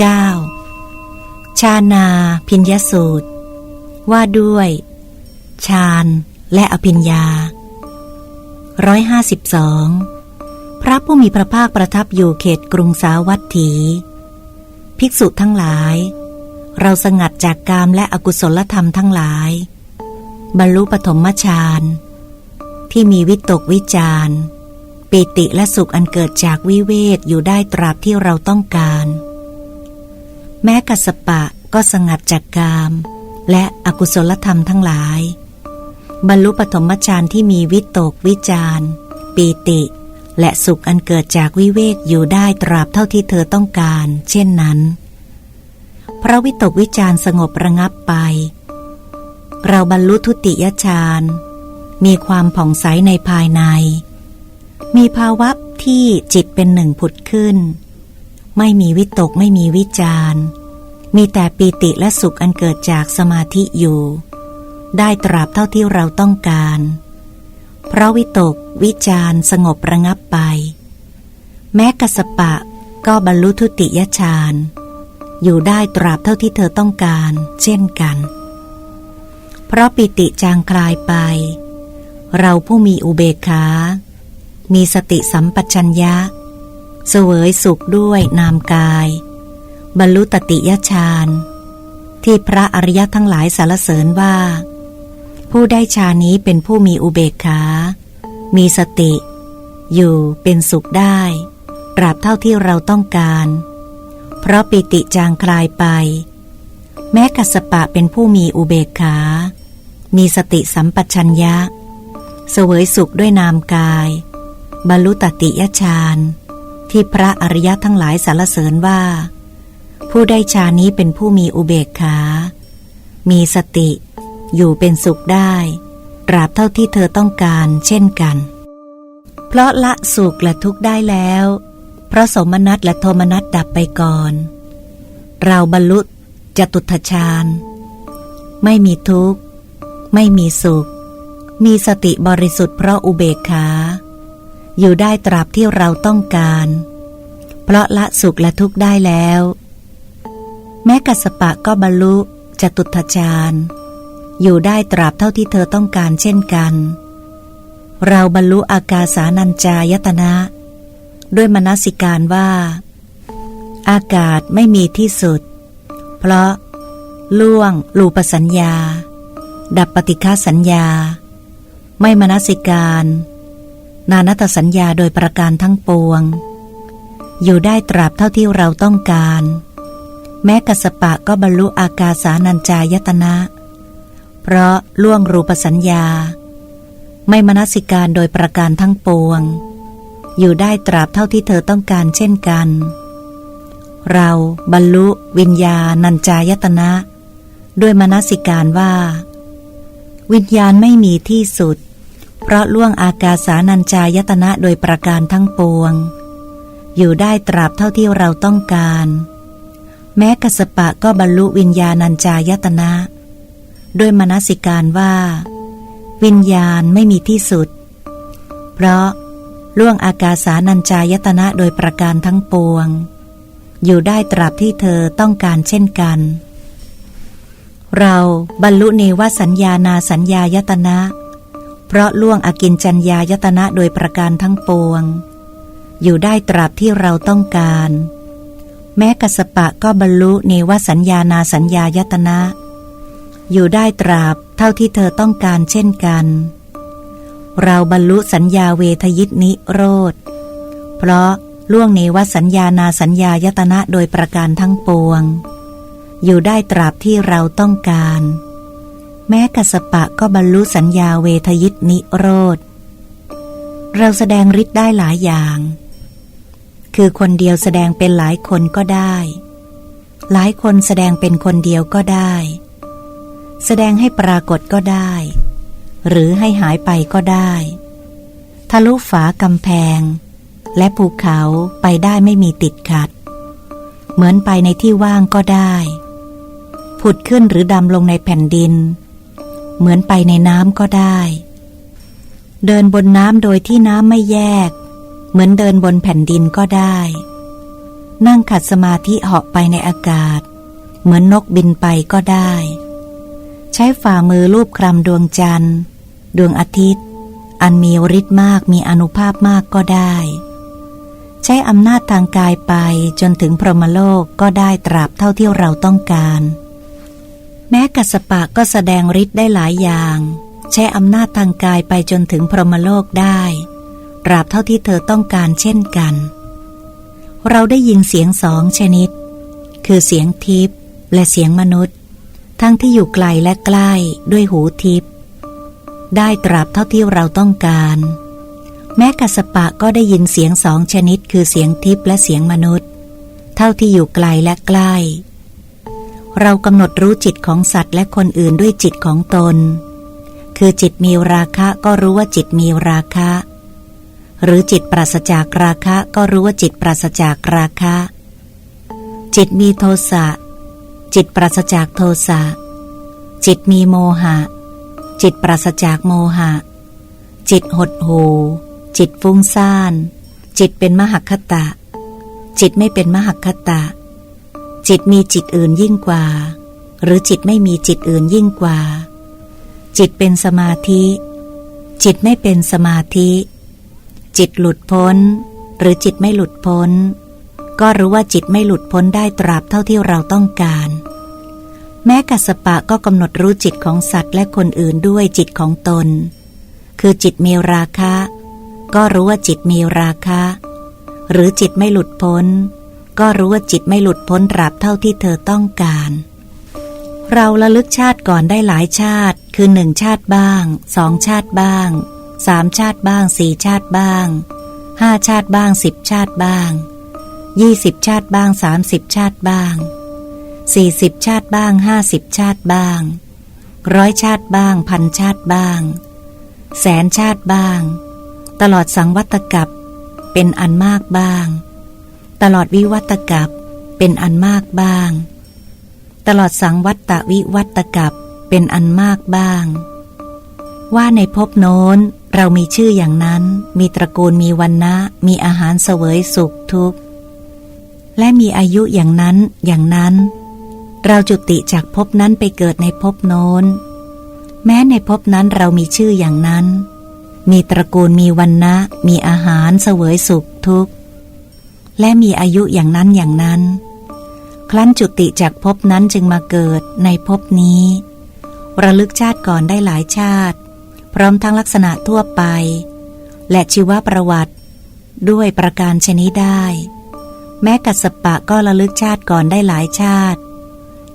9. ชานา พิญญสูตร ว่าด้วยฌานและอภิญญา152พระผู้มีพระภาคประทับอยู่เขตกรุงสาวัตถี ภิกษุทั้งหลาย เราสงัดจากกามและอกุศลธรรมทั้งหลาย บรรลุปฐมฌานที่มีวิตกวิจารปิติและสุขอันเกิดจากวิเวกอยู่ได้ตราบที่เราต้องการ แม้กัสปะก็สงัดจากกาม และอกุศลธรรมทั้งหลาย บรรลุปฐมฌานที่มีวิตกวิจารปีติ และสุขอันเกิดจากวิเวกอยู่ได้ตราบเท่าที่เธอต้องการ เช่นนั้น พระวิตกวิจารสงบระงับไป เราบรรลุทุติยฌานมีความผ่องใสในภายใน มีภาวะที่จิตเป็นหนึ่งผุดขึ้น ไม่มีวิตกไม่มีวิจารมีแต่ปีติและสุขอันเกิดจากสมาธิอยู่ ได้ตราบเท่าที่เราต้องการ เพราะวิตกวิจารสงบระงับไป แม้กสปะก็บรรลุทุติยฌานอยู่ได้ตราบเท่าที่เธอต้องการ เช่นกัน เพราะปิติจางคลายไป เราผู้มีอุเบกขา มีสติสัมปชัญญะ เสวยสุขด้วยนามกาย บรรลุตติยฌานที่พระอริยะทั้งหลายสารเสริญว่า ผู้ได้ฌานนี้เป็นผู้มีอุเบกขา มีสติ อยู่เป็นสุขได้ ตราบเท่าที่เราต้องการ เพราะปิติจางคลายไป แม้กัสปะเป็นผู้มีอุเบกขา มีสติสัมปชัญญะ เสวยสุขด้วยนามกาย บรรลุตติยฌาน ที่พระอริยทั้งหลายสารเสริญว่า ผู้ได้ฌานนี้เป็นผู้มีอุเบกขา มีสติ อยู่เป็นสุขได้ ตราบเท่าที่เธอต้องการเช่นกัน เพราะละสุขและทุกข์ได้แล้ว เพราะสมนัตและโทมนัตดับไปก่อน เราบรรลุจตุทฌานไม่มีทุกข์ ไม่มีสุข มีสติบริสุทธิ์เพราะอุเบกขา อยู่ได้ตราบที่เราต้องการ เพราะละสุขและทุกข์ได้แล้ว แม้กัสปะก็บรรลุจตุทชาญอยู่ได้ตราบเท่าที่เธอต้องการเช่นกัน เราบรรลุอากาสานัญจายตนะ ด้วยมนสิการว่า อากาศไม่มีที่สุด เพราะ ล่วง ลูปสัญญา ดับปฏิฆาสัญญา ไม่มนสิการ นานัตสัญญาโดยประการทั้งปวง อยู่ได้ตราบเท่าที่เราต้องการ แม้กัสปะก็บรรลุอากาสานัญจายตนะ เพราะล่วงรูปสัญญา ไม่มนสิการโดยประการทั้งปวง อยู่ได้ตราบเท่าที่เธอต้องการเช่นกัน เราบรรลุวิญญาณัญจายตนะ ด้วยมนสิการว่า วิญญาณไม่มีที่สุด เพราะล่วงอากาสานัญจายตนะโดยประการทั้งปวง อยู่ได้ตราบเท่าที่เราต้องการ แม้กสปะก็บรรลุวิญญาณัญจายตนะ ด้วยมนสิการว่า วิญญาณไม่มีที่สุด เพราะล่วงอากาสานัญจายตนะโดยประการทั้งปวง อยู่ได้ตราบที่เธอต้องการเช่นกัน เราบรรลุเนวสัญญานาสัญญายตนะ เพราะล่วงอากินจัญญายตนะโดยประการทั้งปวง อยู่ได้ตราบที่เราต้องการ แม้กัสปะก็บรรลุเนวสัญญานาสัญญายตนะ อยู่ได้ตราบเท่าที่เธอต้องการเช่นกัน เราบรรลุสัญญาเวทยิตนิโรธ เพราะล่วงเนวสัญญานาสัญญายตนะโดยประการทั้งปวง อยู่ได้ตราบที่เราต้องการ แม้กัสปะก็บรรลุสัญญาเวทยิตนิโรธเราแสดงฤทธิ์ได้หลายอย่าง คือคนเดียวแสดงเป็นหลายคนก็ได้ หลายคนแสดงเป็นคนเดียวก็ได้ แสดงให้ปรากฏก็ได้ หรือให้หายไปก็ได้ ทะลุฝากำแพง และภูเขาไปได้ไม่มีติดขัด เหมือนไปในที่ว่างก็ได้ ผุดขึ้นหรือดำลงในแผ่นดิน เหมือนไปในน้ำก็ได้ เดินบนน้ำโดยที่น้ำไม่แยก เหมือนเดินบนแผ่นดินก็ได้ นั่งขัดสมาธิเหาะไปในอากาศ เหมือนนกบินไปก็ได้ ใช้ฝ่ามือลูบคลำดวงจันทร์ ดวงอาทิตย์ อันมีฤทธิ์มากมีอนุภาพมากก็ได้ ใช้อำนาจทางกายไปจนถึงพรหมโลกก็ได้ตราบเท่าที่เราต้องการ แม้กัสปะก็แสดงฤทธิ์ได้หลายอย่าง ใช้อำนาจทางกายไปจนถึงพรหมโลกได้ ตราบเท่าที่เธอต้องการเช่นกัน เราได้ยินเสียงสองชนิด คือเสียงทิพย์และเสียงมนุษย์ ทั้งที่อยู่ไกลและใกล้ด้วยหูทิพย์ได้ตราบเท่าที่เราต้องการ แม้กัสปะก็ได้ยินเสียงสองชนิด คือเสียงทิพย์และเสียงมนุษย์ เท่าที่อยู่ไกลและใกล้ เรากำหนดรู้จิตของสัตว์และคนอื่นด้วยจิตของตน คือจิตมีราคะก็รู้ว่าจิตมีราคะ หรือจิตปราศจากราคะก็รู้ว่าจิตปราศจากราคะ จิตมีโทสะ จิตปราศจากโทสะ จิตมีโมหะ จิตปราศจากโมหะ จิตหดหูจิตฟุ้งซ่าน จิตเป็นมหคตะ จิตไม่เป็นมหคตะ จิตมีจิตอื่นยิ่งกว่า หรือจิตไม่มีจิตอื่นยิ่งกว่า จิตเป็นสมาธิ จิตไม่เป็นสมาธิ จิตหลุดพ้น หรือจิตไม่หลุดพ้น ก็รู้ว่าจิตไม่หลุดพ้นได้ตราบเท่าที่เราต้องการ แม้กัสปะก็กำหนดรู้จิตของสัตว์และคนอื่นด้วยจิตของตน คือจิตมีราคะ ก็รู้ว่าจิตมีราคะ หรือจิตไม่หลุดพ้น ก็รู้ว่าจิตไม่หลุดพ้นตราบเท่าที่เธอต้องการเราระลึกชาติก่อนได้หลายชาติ คือหนึ่งชาติบ้างสองชาติบ้าง สามชาติบ้างสี่ชาติบ้างห้าชาติบ้างสิบชาติบ้างยี่สิบชาติบ้างสามสิบชาติบ้างสี่สิบชาติบ้างห้าสิบชาติบ้างร้อยชาติบ้างพันชาติบ้าง แสนชาติบ้าง ตลอดสังวัตกับเป็นอันมากบ้าง ตลอดวิวัตกับเป็นอันมากบ้าง ตลอดสังวัตตวิวัตกับเป็นอันมากบ้าง ว่าในภพโน้น เรามีชื่ออย่างนั้น มีตระกูลมีวันนะ มีอาหารเสวยสุขทุกข์ และมีอายุอย่างนั้นอย่างนั้น เราจุติจากภพนั้นไปเกิดในภพโน้น แม้ในภพนั้นเรามีชื่ออย่างนั้น มีตระกูลมีวันนะ มีอาหารเสวยสุขทุกข์ และมีอายุอย่างนั้นอย่างนั้น ครั้นจุติจากภพนั้นจึงมาเกิดในภพนี้ ระลึกชาติก่อนได้หลายชาติ พร้อมทั้งลักษณะทั่วไป และชีวประวัติ ด้วยประการชนิดได้ แม้กัสปะก็ระลึกชาติก่อนได้หลายชาติ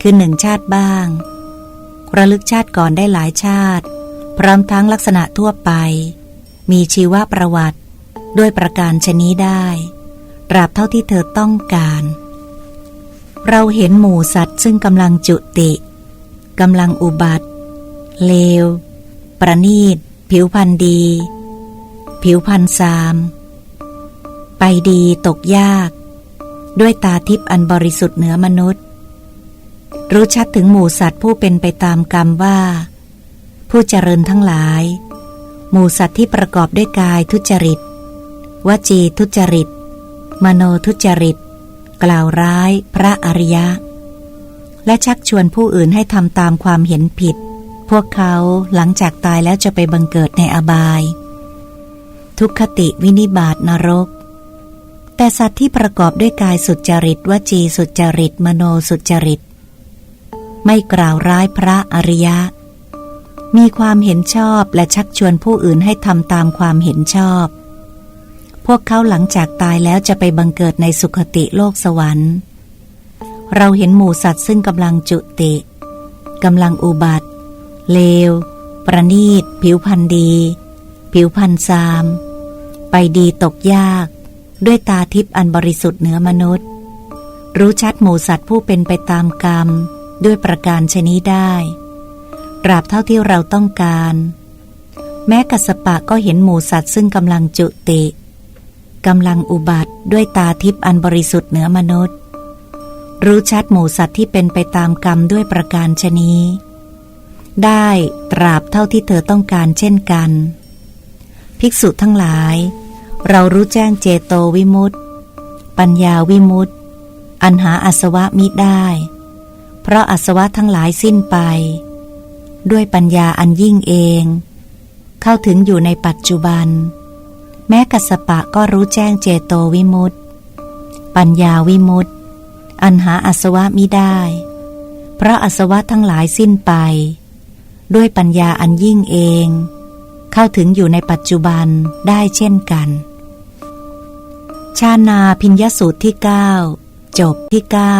คือหนึ่งชาติบ้าง ระลึกชาติก่อนได้หลายชาติ พร้อมทั้งลักษณะทั่วไป มีชีวประวัติ ด้วยประการชนิดได้ตราบเท่าที่เธอต้องการ เราเห็นหมูสัตว์ซึ่งกำลังจุติกำลังอุบัติ เลว ประนีต ผิวพันธ์ดี ผิวพันธ์ซาม ไปดีตกยาก ด้วยตาทิพย์อันบริสุทธิ์เหนือมนุษย์ รู้ชัดถึงหมู่สัตว์ผู้เป็นไปตามกรรมว่า ผู้เจริญทั้งหลาย หมู่สัตว์ที่ประกอบด้วยกายทุจริต วจีทุจริต มโนทุจริต กล่าวร้ายพระอริยะ และชักชวนผู้อื่นให้ทำตามความเห็นผิด พวกเขาหลังจากตายแล้วจะไปบังเกิดในอบาย ทุกขติวินิบาตนรก แต่สัตว์ที่ประกอบด้วยกายสุจริตวจีสุจริต มโนสุจริต ไม่กล่าวร้ายพระอริยะ มีความเห็นชอบและชักชวนผู้อื่นให้ทำตามความเห็นชอบ พวกเขาหลังจากตายแล้วจะไปบังเกิดในสุคติโลกสวรรค์ เราเห็นหมู่สัตว์ซึ่งกำลังจุติกำลังอุบัติ เลว ประนีต ผิวพันธ์ดี ผิวพันธ์ซาม ไปดีตกยาก ด้วยตาทิพย์อันบริสุทธิ์เหนือมนุษย์ รู้ชัดหมูสัตว์ผู้เป็นไปตามกรรม ด้วยประการชนิดได้ตราบเท่าที่เราต้องการ แม้กัสปะก็เห็นหมูสัตว์ซึ่งกำลังจุติกำลังอุบัติด้วยตาทิพย์อันบริสุทธิ์เหนือมนุษย์ รู้ชัดหมูสัตว์ที่เป็นไปตามกรรมด้วยประการชนี ได้ตราบเท่าที่เธอต้องการเช่นกัน ภิกษุทั้งหลาย เรารู้แจ้งเจโตวิมุตติ ปัญญาวิมุตติ อันหาอาสวะมิได้ เพราะอาสวะทั้งหลายสิ้นไป ด้วยปัญญาอันยิ่งเอง เข้าถึงอยู่ในปัจจุบัน แม้กัสปะก็รู้แจ้งเจโตวิมุตติ ปัญญาวิมุตติ อันหาอาสวะมิได้ เพราะอาสวะทั้งหลายสิ้นไป ด้วยปัญญาอันยิ่งเอง เข้าถึงอยู่ในปัจจุบันได้เช่นกัน ชานาพิญญสูตรที่เก้าจบที่เก้า